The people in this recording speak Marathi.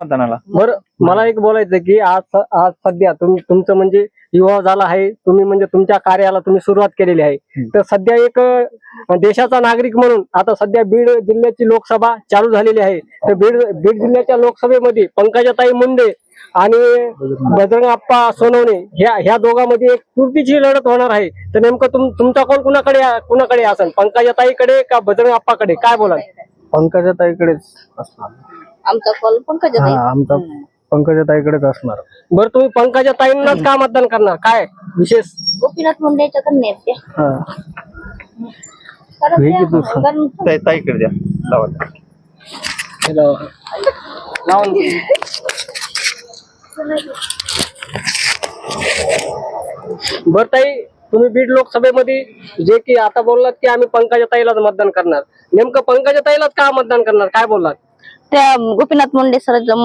मतदानाला? बरं मला एक बोलायचं की आज आज सध्या तुम्ही तुमचं म्हणजे युवा झाला आहे तुम्ही म्हणजे तुमच्या कार्याला तुम्ही सुरुवात केलेली आहे. हम्म. तर सध्या एक अं, देशाचा नागरिक म्हणून आता सध्या बीड जिल्ह्याची लोकसभा चालू झालेली आहे. तर बीड बीड जिल्ह्याच्या लोकसभेमध्ये पंकजाताई मुंडे आणि बजरंग आप्पा सोनवणे ह्या ह्या दोघांमध्ये एक चुरतीची लढत होणार आहे. तर नेमकं तुम तुमचा कौल कुणाकडे कुणाकडे असेल? पंकजाताईकडे का बजरंग आप्पाकडे काय बोलाल? पंकजाताईकडेच असणार. आमचा कॉल पंकजा. हा आमचा पंकजाताईकडेच असणार. बरं तुम्ही पंकजाताईंनाच का मतदान करणार? काय? विशेष? गोपीनाथ मुंडेच्या कन्या आहेत त्या. हा. कारण हे त्या- की तू सांग. कारण ताई- ताईकडे द्या. लावा. लावून बर ताई तुम्ही बीड लोकसभेमध्ये जे की आता बोललात की आम्ही पंकजाताईलाच मतदान करणार. नेमकं पंकजाताईलाच का मतदान करणार? काय बोललात? त्या गोपीनाथ मुंडे सर